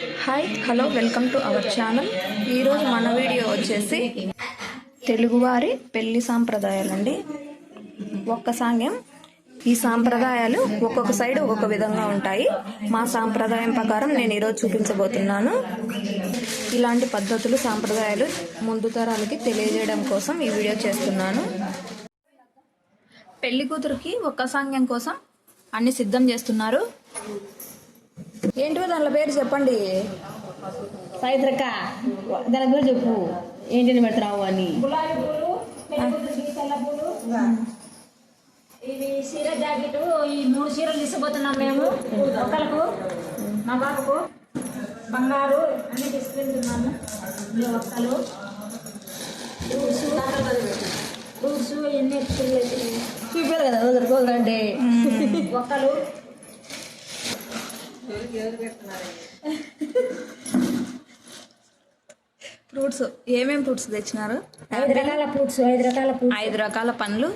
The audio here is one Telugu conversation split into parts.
Hi hello welcome to our channel ఈరోజు మన వీడియో వచ్చేసి తెలుగువారి పెళ్ళి సాంప్రదాయాలండి. ఒక్క సాంగ్యం. ఈ సాంప్రదాయాలు ఒక్కొక్క సైడ్ ఒక్కొక్క విధంగా ఉంటాయి. మా సాంప్రదాయం ప్రకారం నేను ఈరోజు చూపించబోతున్నాను. ఇలాంటి పద్ధతులు సాంప్రదాయాలు ముందు తరాలకి తెలియజేయడం కోసం ఈ వీడియో చేస్తున్నాను. పెళ్ళి కూతురికి ఒక్క సాంగ్యం కోసం అన్ని సిద్ధం చేస్తున్నారు. ఏంటివో దానిలో పేరు చెప్పండి. సాయిత్రక్క దాని గురించి చెప్పు. ఏంటని పెడతావు అని. ఇవి చీర జాకెట్ ఈ మూడు చీరలు తీసుకుపోతున్నాం మేము. ఒకళ్ళకు మా బాబుకు. బంగారు అన్ని తీసుకెళ్తున్నాము. ఒక్కలు. ఎన్ని చూపారు కదా రోజు రోజు అంటే. ఒక్కలు. ఫ్రూట్స్ ఏమేం ఫ్రూట్స్ తెచ్చినారు? ఐదు రకాల ఫ్రూట్స్ ఐదు రకాల ఐదు రకాల పండ్లు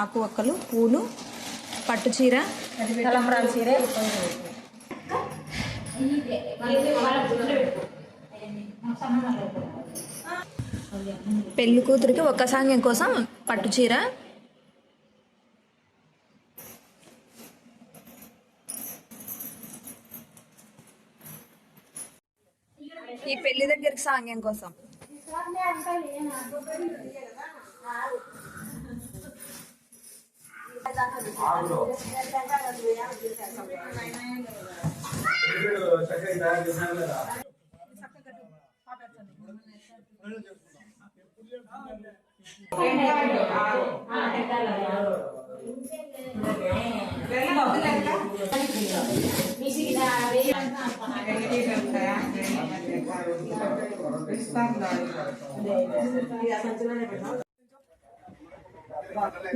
ఆకు ఒక్కలు పూలు పట్టు చీర తలంబరాల చీర. పెళ్ళి కూతురికి ఒక్క సాంగ్యం కోసం పట్టు చీర ఈ పెళ్ళి దగ్గరికి సాంగ్యం కోసం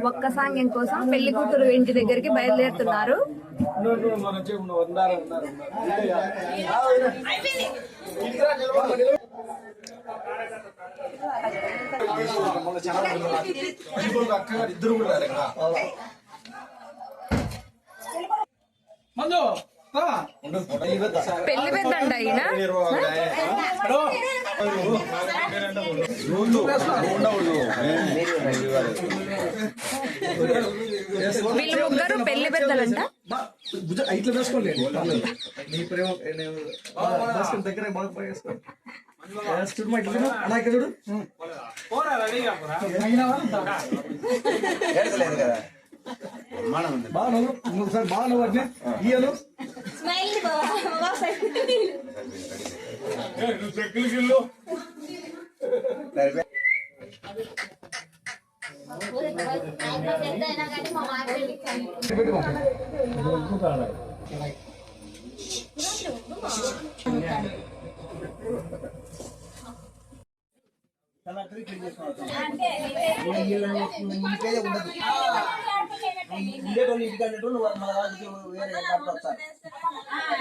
ఒక్క సాంగ్యం కోసం? పెళ్ళి కూతురు ఇంటి దగ్గరికి బయలుదేరుతున్నారు. ఇద్దరు కూడా మందు! పెళ్ళి పెద్దండ ఈయన? వీళ్ళు ముగ్గురు పెళ్ళి పెద్దలంట? ఇట్లా వేసుకోలేదు నీ ప్రేమ వేసుకుని దగ్గర బాగా బాగా వేసుకో చూడు మా ఇట్లా చూడు. అలా ఇక్కడ చూడు బాగా నవ్వు. బాగా నవ్వు అట్లే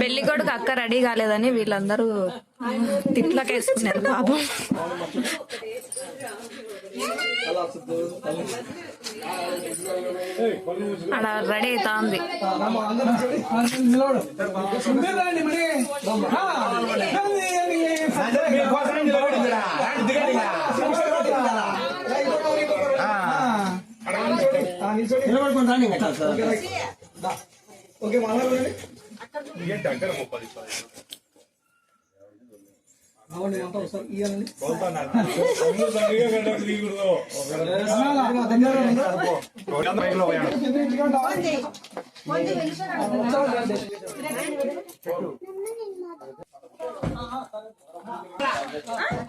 పెళ్ళి కొడుకు అక్క రెడీ కాలేదని వీళ్ళందరూ తిట్లకేసుకున్నారు. పాపం. అలా రెడీ అవుతా ఉంది ఓకే మాట్లాడండి అవునండి అంతా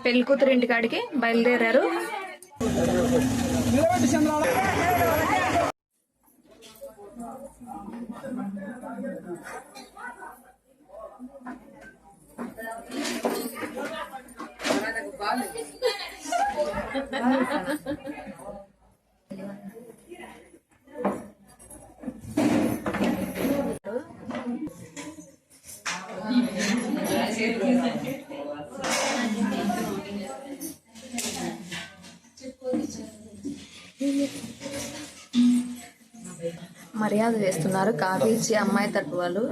పెళ్ళి కూతురు ఇంటికాడికి బయలుదేరారు. నిలబెట్టి చంద్రాల. మర్యాద చేస్తున్నారు కాఫీ ఇచ్చి అమ్మాయి తట్టు వాళ్ళు